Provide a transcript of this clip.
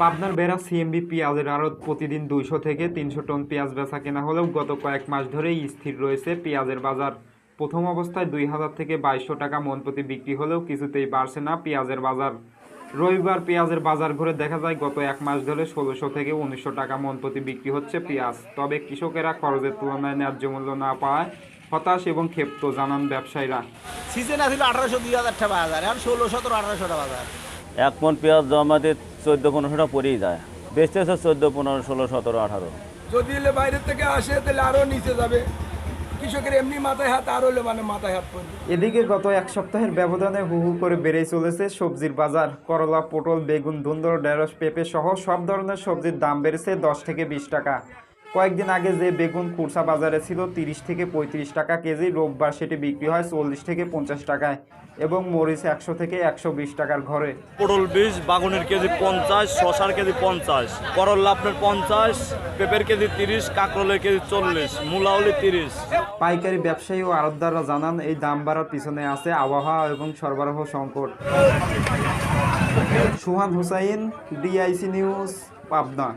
পাবনার বেড়া সিএমবি পেঁয়াজের আড়ত প্রতিদিন দুইশো থেকে তিনশো টন পেঁয়াজ বেচা কেনা হলেও গত কয়েক মাস ধরেই স্থির রয়েছে পেঁয়াজের বাজার। প্রথম অবস্থায় দুই হাজার থেকে বাইশশো টাকা মন প্রতি বিক্রি হলেও কিছুতেই বাড়ছে না পেঁয়াজের বাজার। রবিবার পেঁয়াজের বাজার ঘুরে দেখা যায়, গত এক মাস ধরে ষোলোশো থেকে উনিশশো টাকা মন প্রতি বিক্রি হচ্ছে পেঁয়াজ। তবে কৃষকেরা খরচের তুলনায় ন্যায্য মূল্য না পাওয়ায় হতাশ এবং ক্ষেপ্ত, জানান ব্যবসায়ীরা। সিজন আছিল আঠারোশো দুই হাজার টাকা বাজার, এখন ষোলো, সতেরো আঠারোশো টাকা বাজার। এক মন পেঁয়াজ জমা জমাতে চোদ্দ পনেরোশোটা পরেই যায়। বেচতেছে চোদ্দ পনেরো ষোলো সতেরো আঠারো। যদি এলে বাইরের থেকে আসে তাহলে আরও নিচে যাবে। কৃষকের এমনি মাথায় হাত আরও মানে মাথায় হাত পড়বে। এদিকে গত এক সপ্তাহের ব্যবধানে হু হু করে বেড়েই চলেছে সবজির বাজার। করলা পটল বেগুন ধুন্দর ঢেঁড়স পেঁপে সহ সব ধরনের সবজির দাম বেড়েছে দশ থেকে বিশ টাকা। কয়েকদিন আগে যে বেগুন খুরসা বাজারে ছিল তিরিশ থেকে পঁয়ত্রিশ টাকা কেজি রোববার সেটি বিক্রি হয় চল্লিশ থেকে পঞ্চাশ টাকায় এবং মরিচ একশো থেকে একশো বিশ টাকার ঘরে। পটল বীজ বাগুনের কেজি পঞ্চাশ শশার কেজি পঞ্চাশ করল্লা আপনার পঞ্চাশ পেঁপের কেজি তিরিশ কাঁকরোলের কেজি চল্লিশ মূলা হলে তিরিশ। পাইকারি ব্যবসায়ী ও আড়তদাররা জানান এই দাম বাড়ার পিছনে আছে আবহাওয়া এবং সরবরাহ সংকট। সুহান হুসাইন ডিআইসি নিউজ পাবনা।